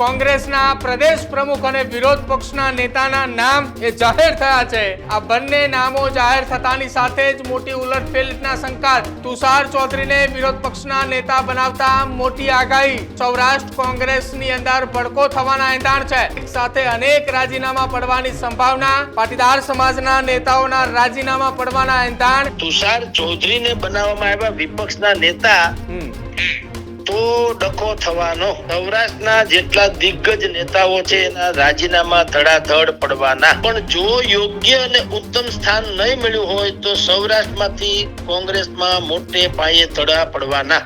કોંગ્રેસના પ્રદેશ પ્રમુખ અને વિરોધ પક્ષના નેતાના નામ એ જાહેર થયા છે. આ બંને નામો જાહેર થતાની સાથે જ મોટી ઉલટફેરના સંકાત તુષાર ચૌધરીને વિરોધ પક્ષના નેતા બનાવતા મોટી આગાહી. સૌરાષ્ટ્ર કોંગ્રેસની અંદર ભડકો થવાના એંધાણ છે. સાથે અનેક રાજીનામા પડવાની સંભાવના. પાટીદાર સમાજના નેતાઓના રાજીનામા પડવાના એંધાણ. તુષાર ચૌધરીને બનાવવામાં આવ્યા વિપક્ષના નેતા. તો ડખો થવાનો. સૌરાષ્ટ્રના જેટલા દિગ્ગજ નેતાઓ છે, એના રાજીનામા ધડાધડ પડવાના. પણ જો યોગ્ય અને ઉત્તમ સ્થાન નહીં મળ્યું હોય, તો સૌરાષ્ટ્રમાંથી કોંગ્રેસમાં મોટે પાયે ધડા પડવાના.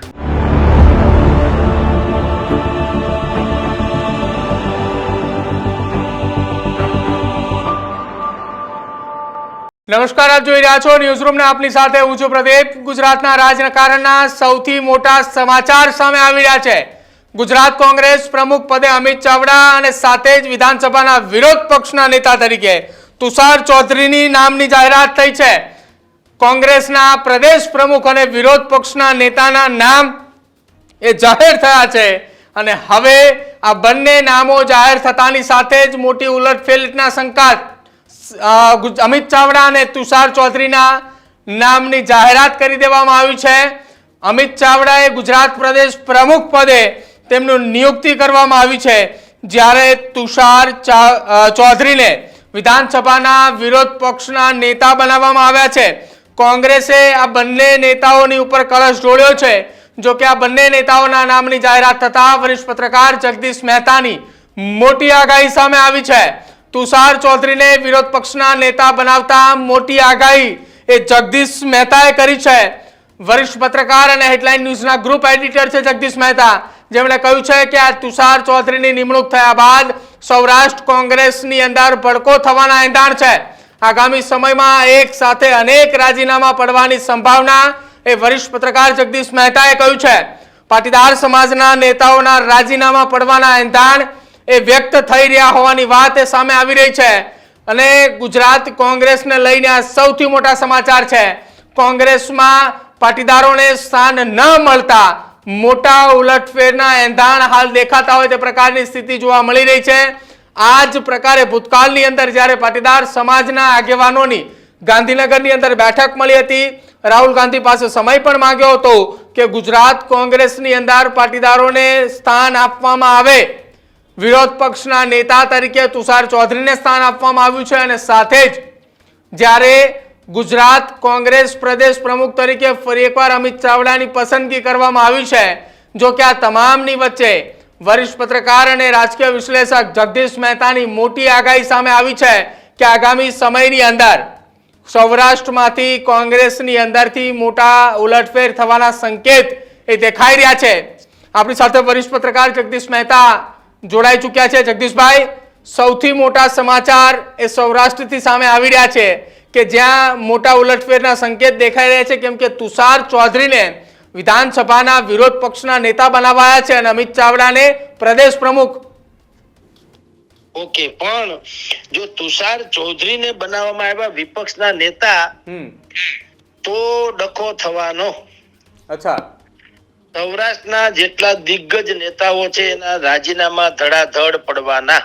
નમસ્કાર, આપ જોઈ રહ્યા છો ન્યૂઝ રૂમ આપની સાથે હું છું પ્રદીપ. ગુજરાતના રાજકારણના સૌથી મોટા સમાચાર સામે આવી રહ્યા છે. ગુજરાત કોંગ્રેસ પ્રમુખ પદે અમિત ચાવડા અને સાથે જ વિધાનસભાના વિરોધ પક્ષના નેતા તરીકે તુષાર ચૌધરીની નામની જાહેરાત થઈ છે. કોંગ્રેસના પ્રદેશ પ્રમુખ અને વિરોધ પક્ષના નેતાના નામ એ જાહેર થયા છે અને હવે આ બંને નામો જાહેર થતાની સાથે જ મોટી ઉલટફેરના સંકાત અમિત ચાવડા અને તુષાર ચૌધરીના નામની જાહેરાત કરી દેવામાં આવી છે. અમિત ચાવડાએ ગુજરાત પ્રદેશ પ્રમુખ પદે તેમનું નિયુક્તિ કરવામાં આવી છે. જ્યારે તુષાર ચૌધરીને વિધાનસભાના વિરોધ પક્ષના નેતા બનાવવામાં આવ્યા છે. કોંગ્રેસે આ બંને નેતાઓની ઉપર કળશ જોડ્યો છે. જો કે આ બંને નેતાઓના નામની જાહેરાત થતા વરિષ્ઠ પત્રકાર જગદીશ મહેતાની મોટી આગાહી સામે આવી છે. તુષાર ચૌધરીને વિરોધ પક્ષના નેતા બનાવતા મોટી આગાહી એ જગદીશ મહેતાએ કરી છે. વરિષ્ઠ પત્રકાર અને હેડલાઇન ન્યૂઝના ગ્રુપ એડિટર છે જગદીશ મહેતા. જેમણે કહ્યું છે કે આ તુષાર ચૌધરીની નિમણૂક થયા બાદ સૌરાષ્ટ્ર કોંગ્રેસની અંદર ભડકો થવાના એંધાણ છે. આગામી સમયમાં એક સાથે અનેક રાજીનામા પડવાની સંભાવના એ વરિષ્ઠ પત્રકાર જગદીશ મહેતાએ કહ્યું છે. પાટીદાર સમાજના નેતાઓના રાજીનામા પડવાના એંધાણ એ વ્યક્ત થઈ રહ્યા હોવાની વાત એ સામે આવી રહી છે. અને ગુજરાત કોંગ્રેસને લઈને આ સૌથી મોટા સમાચાર છે. કોંગ્રેસમાં પાટીદારોને સ્થાન ન મળતા મોટા ઉલટફેરના એંધાણ હાલ દેખાતા હોય તે પ્રકારની સ્થિતિ જોવા મળી રહી છે. આ જ પ્રકારે ભૂતકાળની અંદર જ્યારે પાટીદાર સમાજના આગેવાનોની ગાંધીનગરની અંદર બેઠક મળી હતી, રાહુલ ગાંધી પાસે સમય પણ માંગ્યો હતો કે ગુજરાત કોંગ્રેસની અંદર પાટીદારોને સ્થાન આપવામાં આવે. વિરોધ પક્ષના નેતા તરીકે તુષાર ચૌધરીને સ્થાન આપવામાં આવ્યું છે અને સાથે જ જ્યારે ગુજરાત કોંગ્રેસ પ્રદેશ પ્રમુખ તરીકે ફરી એકવાર અમિત ચાવડાની પસંદગી કરવામાં આવી છે, જો કે આ તમામની વચ્ચે વરિષ્ઠ પત્રકાર અને રાજકીય વિશ્લેષક જગદીશ મહેતાની મોટી આગાહી સામે આવી છે કે આગામી સમયની અંદર સૌરાષ્ટ્રમાંથી કોંગ્રેસની અંદરથી મોટા ઉલટફેર થવાના સંકેત એ દેખાઈ રહ્યા છે. આપણી સાથે વરિષ્ઠ પત્રકાર જગદીશ મહેતા જોડાઈ ચૂક્યા છે. જગદીશભાઈ સૌથી મોટા સમાચાર એ સૌરાષ્ટ્રથી સામે આવી રહ્યા છે કે જ્યાં મોટા ઉલટફેરના સંકેત દેખાઈ રહ્યા છે કેમ કે તુષાર ચૌધરીને વિધાનસભાના વિરોધ પક્ષના નેતા બનાવાયા છે અને અમિત ચાવડાને પ્રદેશ પ્રમુખ ઓકે પણ જો તુષાર ચૌધરીને બનાવવામાં આવ્યા વિપક્ષના નેતા તો ડખો થવાનો. અચ્છા. સૌરાષ્ટ્રના જેટલા દિગ્ગજ નેતાઓ છે એના રાજીનામા ધડાધડ પડવાના.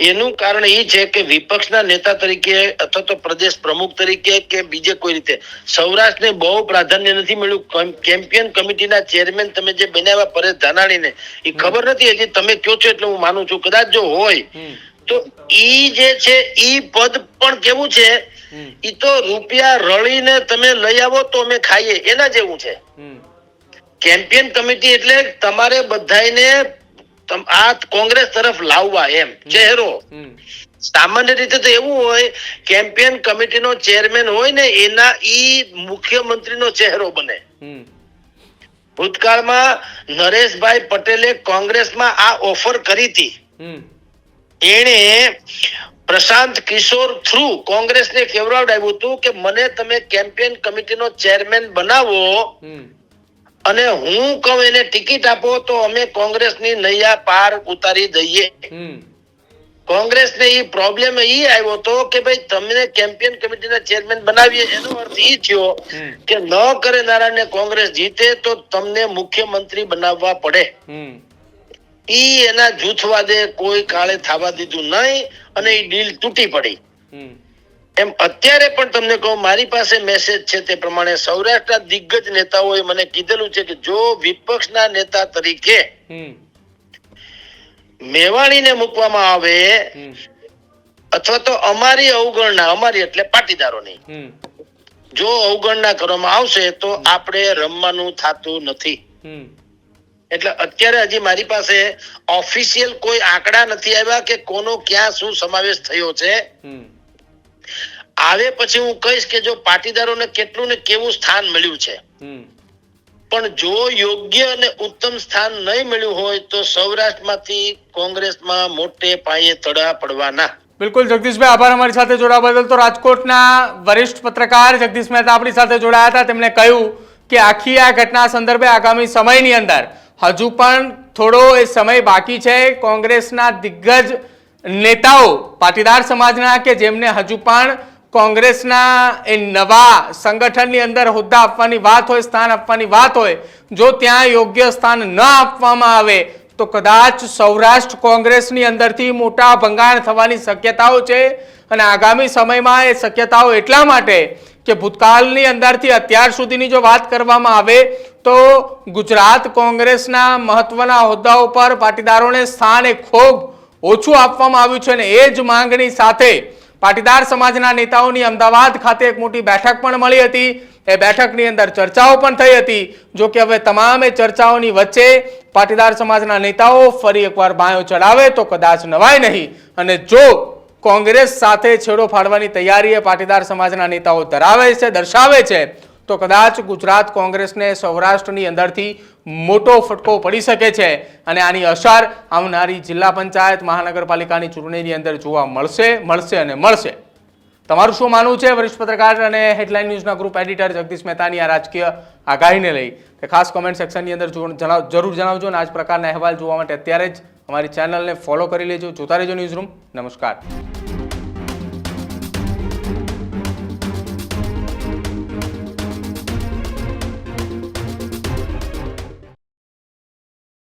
એનું કારણ એ છે કે વિપક્ષના નેતા તરીકે અથવા તો પ્રદેશ પ્રમુખ તરીકે કે બીજે કોઈ રીતે સૌરાષ્ટ્રને બહુ પ્રાધાન્ય નથી મળ્યું. કેમ- કેમ્પિયન કમિટીના ચેરમેન તમે જે બનાવ્યા પરેશ ધાનાણીને એ ખબર નથી હજી તમે કયો છો એટલે હું માનું છું. કદાચ જો હોય તો ઈ જે છે ઈ પદ પણ કેવું છે ઈ તો રૂપિયા રળીને તમે લઈ આવો તો અમે ખાઈએ. એના જેવું છે. કેમ્પિયન કમિટી એટલે તમારે બધાને આ કોંગ્રેસ તરફ લાવવા એમ ચહેરો. સામાન્ય રીતે તો એવું હોય કેમ્પિયન કમિટીનો ચેરમેન હોય ને એના ઈ મુખ્યમંત્રીનો ચહેરો બને. ભૂતકાળમાં નરેશભાઈ પટેલે કોંગ્રેસમાં આ ઓફર કરી હતી. એણે પ્રશાંત કિશોર થ્રુ કોંગ્રેસને કેવડાવડાવ્યું હતું કે મને તમે કેમ્પેન કમિટીનો ચેરમેન બનાવો અને હું કહું એને ટિકિટ આપો તો અમે કોંગ્રેસની નૈયા પાર ઉતારી દઈએ. કોંગ્રેસને એ પ્રોબ્લેમ એ આવ્યો હતો કે ભાઈ તમને કેમ્પિયન કમિટીના ચેરમેન બનાવીએ. એનો અર્થ એ થયો કે ન કરે નારાયણને કોંગ્રેસ જીતે તો તમને મુખ્યમંત્રી બનાવવા પડે. ઈ એના જૂથવાદે કોઈ કાળે થવા દીધું નહીં અને એ ડીલ તૂટી પડી. એમ અત્યારે પણ તમને કહું મારી પાસે મેસેજ છે તે પ્રમાણે સૌરાષ્ટ્રના દિગ્ગજ નેતાઓએ મને કીધેલું છે કે જો વિપક્ષના નેતા તરીકે મેવાણીને મૂકવામાં આવે અથવા તો અમારી અવગણના અમારી એટલે પાટીદારોની. જો અવગણના કરવામાં આવશે તો આપણે રમવાનું થતું નથી. એટલે અત્યારે હજી મારી પાસે ઓફિશિયલ કોઈ આંકડા નથી આવ્યા કે કોનો ક્યાં શું સમાવેશ થયો છે. આવે પછી હું કહીશ કે જો પાટીદારોને કેટલું ને કેવું સ્થાન મળ્યું છે. પણ જો યોગ્ય અને ઉત્તમ સ્થાન નહીં મળ્યું હોય તો સૌરાષ્ટ્રમાંથી કોંગ્રેસમાં મોટે પાયે તડા પડવાના. બિલકુલ જગદીશભાઈ આભાર અમારી સાથે જોડાવા બદલ. તો રાજકોટના વરિષ્ઠ પત્રકાર જગદીશ મહેતા આપણી સાથે જોડાયા હતા. તેમણે કહ્યું કે આખી આ ઘટના સંદર્ભે આગામી સમયની અંદર હજુ પણ થોડો એ સમય બાકી છે. કોંગ્રેસના દિગ્ગજ નેતાઓ પાટીદાર સમાજના કે જેમને હજુ પણ કોંગ્રેસના એ નવા સંગઠનની અંદર હોદ્દા આપવાની વાત હોય, સ્થાન આપવાની વાત હોય, જો ત્યાં યોગ્ય સ્થાન ન આપવામાં આવે, તો કદાચ સૌરાષ્ટ્ર કોંગ્રેસની અંદરથી મોટા ભંગાણ થવાની શક્યતાઓ છે. અને આગામી સમયમાં એ શક્યતાઓ એટલા માટે કે ભૂતકાળની અંદરથી અત્યાર સુધીની જો વાત કરવામાં આવે, તો ગુજરાત કોંગ્રેસના મહત્વના હોદ્દાઓ પર પાટીદારોને સ્થાન એ ખૂબ ઓછું આપવામાં આવ્યું છે. અને એ જ માંગણી સાથે પાટીદાર સમાજના નેતાઓની અમદાવાદ ખાતે એક મોટી બેઠક પણ મળી હતી. એ બેઠકની અંદર ચર્ચાઓ પણ થઈ હતી. જો કે હવે તમામ ચર્ચાઓની વચ્ચે પાટીદાર સમાજના નેતાઓ ફરી એકવાર બાયો ચડાવે તો કદાચ નવાય નહીં. અને જો કોંગ્રેસ સાથે છેડો ફાડવાની તૈયારી એ પાટીદાર સમાજના નેતાઓ ધરાવે છે, દર્શાવે છે તો કદાચ ગુજરાત કોંગ્રેસને સૌરાષ્ટ્રની અંદરથી મોટો ફટકો પડી શકે છે અને આની અસર આવનારી જિલ્લા પંચાયત મહાનગરપાલિકાની ચૂંટણીની અંદર જોવા મળશે મળશે અને મળશે. તમારું શું માનવું છે વરિષ્ઠ પત્રકાર અને હેડલાઇન ન્યૂઝના ગ્રુપ એડિટર જગદીશ મહેતાની આ રાજકીય આગાહીને લઈ? તે ખાસ કોમેન્ટ સેક્શનની અંદર જરૂર જણાવજો અને આ જ પ્રકારના અહેવાલ જોવા માટે અત્યારે જ અમારી ચેનલને ફોલો કરી લેજો. જોતા રહેજો ન્યૂઝ રૂમ નમસ્કાર.